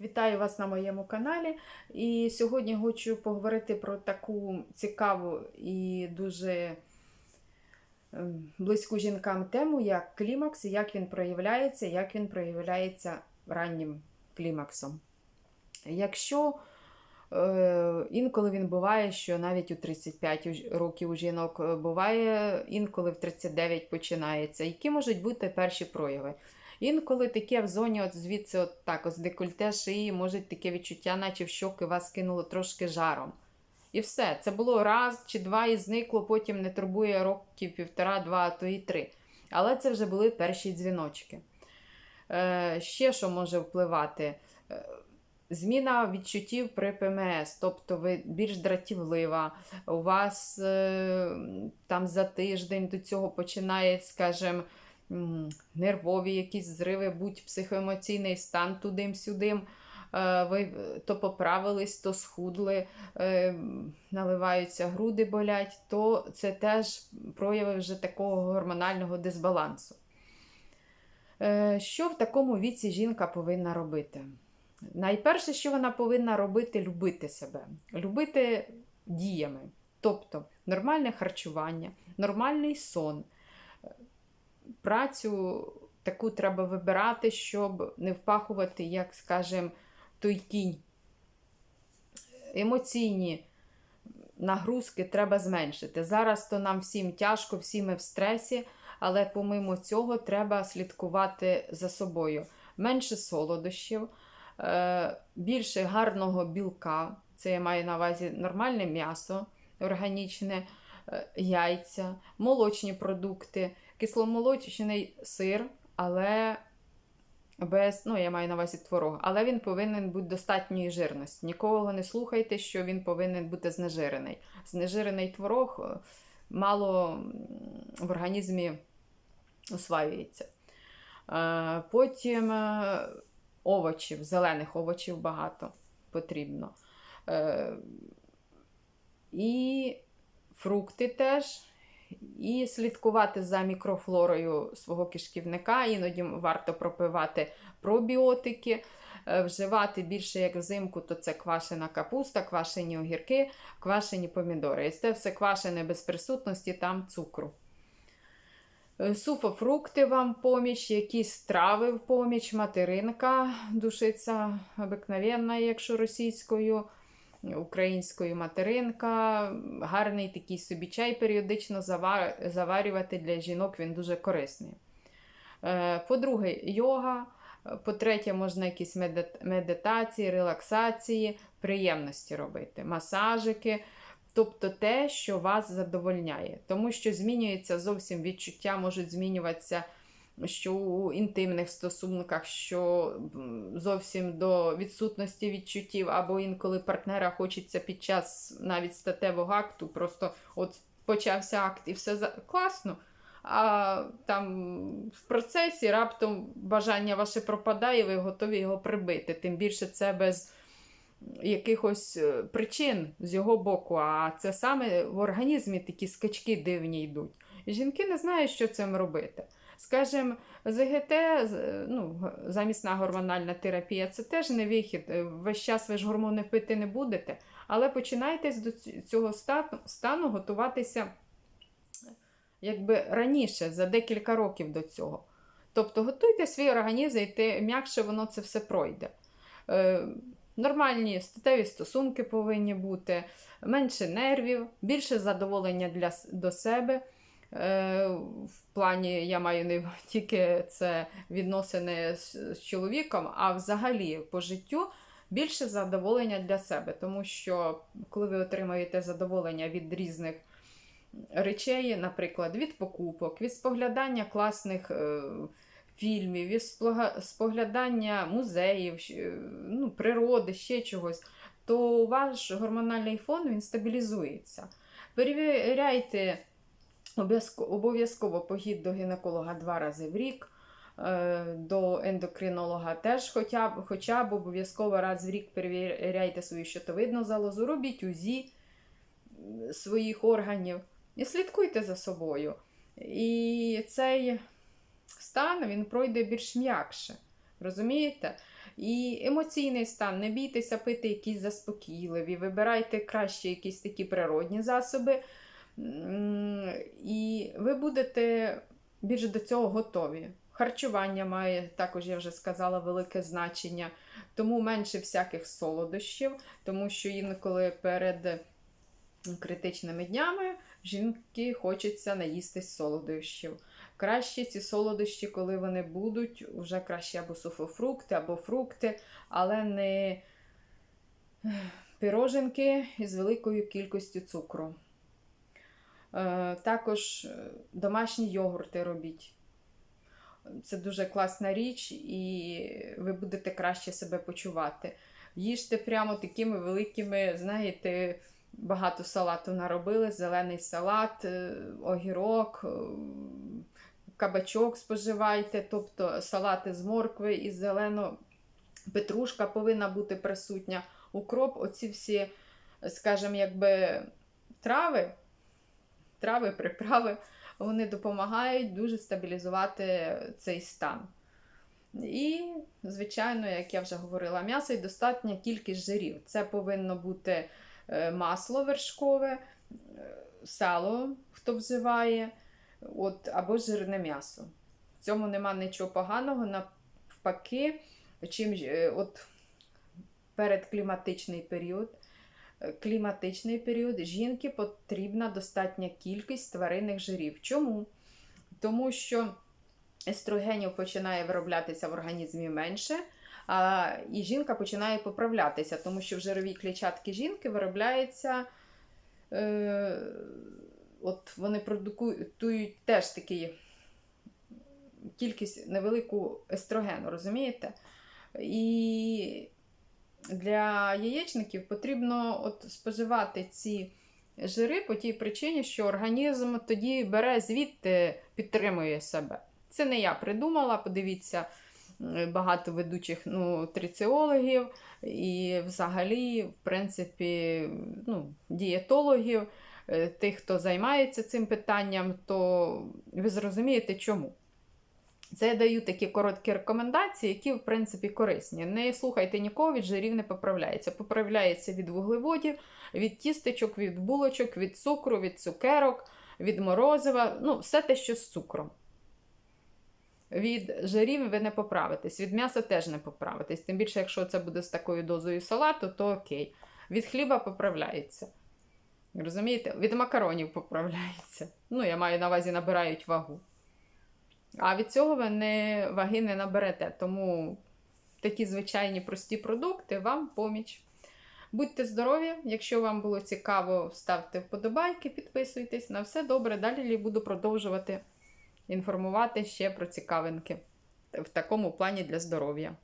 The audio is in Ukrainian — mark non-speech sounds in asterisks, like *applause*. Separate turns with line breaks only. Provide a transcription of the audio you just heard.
Вітаю вас на моєму каналі. І сьогодні хочу поговорити про таку цікаву і дуже ем, близьку жінкам тему, як клімакс, як він проявляється, як він проявляється раннім клімаксом. Якщо е, інколи він буває, що навіть у 35 років у жінок е, буває, інколи в 39 починається. Які можуть бути перші прояви? Інколи таке в зоні, от звідси, от так, ось декольте шиї, може таке відчуття, наче в щоки вас кинуло трошки жаром. І все. Це було раз чи два і зникло, потім не турбує років півтора, два, а то і три. Але це вже були перші дзвіночки. Е, ще що може впливати? Е, Зміна відчуттів при ПМС, тобто ви більш дратівлива, у вас е, там за тиждень до цього починає, скажімо, нервові якісь зриви, будь психоемоційний стан тудим-сюдим. Е, Ви то поправились, то схудли, е, наливаються груди болять, то це теж прояви вже такого гормонального дисбалансу. Е, Що в такому віці жінка повинна робити? Найперше, що вона повинна робити, любити себе, любити діями. Тобто нормальне харчування, нормальний сон, працю таку треба вибирати, щоб не впахувати, як скажем, той кінь. Емоційні нагрузки треба зменшити. Зараз то нам всім тяжко, всі ми в стресі, але помимо цього треба слідкувати за собою. Менше солодощів, е, більше гарного білка. Це я маю на увазі нормальне м'ясо органічне, е, яйця, молочні продукти, кисломолочний сир, але без, ну, я маю на увазі творог, але він повинен бути достатньої жирності. Нікого не слухайте, що він повинен бути знежирений. Знежирений творог е, мало в організмі усваюється. Е, Потім е, овочів, зелених овочів багато потрібно. І фрукти теж. І слідкувати за мікрофлорою свого кишківника. Іноді варто пропивати пробіотики, е, вживати більше як взимку, то це квашена капуста, квашені огірки, квашені помідори. І це все квашене без присутності там цукру. Е, Суфофрукти вам в поміч, якісь трави в поміч, материнка, душиця обикновенна, якщо російською українською материнка. Гарний такий собі чай періодично заварювати для жінок, він дуже корисний. Е, По-друге, йога. По-третє, можна якісь медитації, релаксації, приємності робити, масажики. Тобто те, що вас задовольняє. Тому що змінюється зовсім відчуття, можуть змінюватися що у інтимних стосунках, що зовсім до відсутності відчуттів, або інколи партнера хочеться під час навіть статевого акту, просто от почався акт і все за... класно. А там в процесі раптом бажання ваше пропадає, ви готові його прибити. Тим більше це без якихось е, причин з його боку. А це саме в організмі такі скачки дивні йдуть. Жінки не знають, що цим робити. Скажем, ЗГТ, ну, замісна гормональна терапія це теж не вихід. Е, Весь час ви ж гормони пити не будете, але починайте до цього стану, готуватися якби раніше, за декілька років до цього. Тобто готуйте свій організм, і м'якше воно це все пройде. Е, Нормальні статеві стосунки повинні бути, менше нервів, більше задоволення для, до себе. Е, в плані я маю не *laughs* тільки це відносини з, чоловіком, а взагалі по життю більше задоволення для себе. Тому що коли ви отримуєте задоволення від різних речей, наприклад, від покупок, від споглядання класних е, фільмів, від споглядання музеїв, е, ну, природи, ще чогось, то ваш гормональний фон він стабілізується. Перевіряйте обов'язково похід до гінеколога два рази в рік. е, До ендокринолога теж хоча б, хоча б обов'язково раз в рік перевіряйте свою щитовидну залозу, робіть УЗІ своїх органів і слідкуйте за собою. І цей стан він пройде більш м'якше. Розумієте? І емоційний стан. Не бійтеся пити якісь заспокійливі, вибирайте краще якісь такі природні засоби. І ви будете більш до цього готові. Харчування має також, я вже сказала, велике значення, тому менше всяких солодощів, тому що інколи перед критичними днями жінки хочеться наїстись солодощів. Краще ці солодощі, коли вони будуть, вже краще або суфофрукти, або фрукти, але не піроженки із великою кількістю цукру. Е, Також е, домашні йогурти робіть. Це дуже класна річ, і ви будете краще себе почувати. Їжте прямо такими великими, знаєте, багато салату наробили, зелений салат, е, огірок, кабачок споживайте, тобто салати з моркви і зелено. Петрушка повинна бути присутня. Укроп, оці всі, скажімо, якби трави, трави, приправи, вони допомагають дуже стабілізувати цей стан. І, звичайно, як я вже говорила, м'ясо і достатня кількість жирів. Це повинно бути е, масло вершкове, е, сало, хто вживає, от, або жирне м'ясо. В цьому нема нічого поганого, навпаки, чим е, от передкліматичний період. Кліматичний період жінки потрібна достатня кількість тваринних жирів. Чому? Тому що естрогенів починає вироблятися в організмі менше, а, і жінка починає поправлятися, тому що в жировій клітчатки жінки виробляється, е, от вони продукують теж такий кількість невелику естрогену, розумієте? І для яєчників потрібно от споживати ці жири по тій причині, що організм тоді бере звідти, підтримує себе. Це не я придумала. Подивіться, багато ведучих нутриціологів і взагалі, в принципі, ну, дієтологів, е, тих, хто займається цим питанням, то ви зрозумієте, чому. Це я даю такі короткі рекомендації, які, в принципі, корисні. Не слухайте нікого, від жирів не поправляється. Поправляється від вуглеводів, від тістечок, від булочок, від цукру, від цукерок, від морозива, ну, все те, що з цукром. Від жирів ви не поправитесь, від м'яса теж не поправитесь. Тим більше, якщо це буде з такою дозою салату, то окей. Від хліба поправляється. Розумієте? Від макаронів поправляється. Ну, я маю на увазі, набирають вагу. А від цього ви не, ваги не наберете. Тому такі звичайні прості продукти вам поміч. Будьте здорові! Якщо вам було цікаво, ставте вподобайки, підписуйтесь. На все добре. Далі буду продовжувати інформувати ще про цікавинки в такому плані для здоров'я.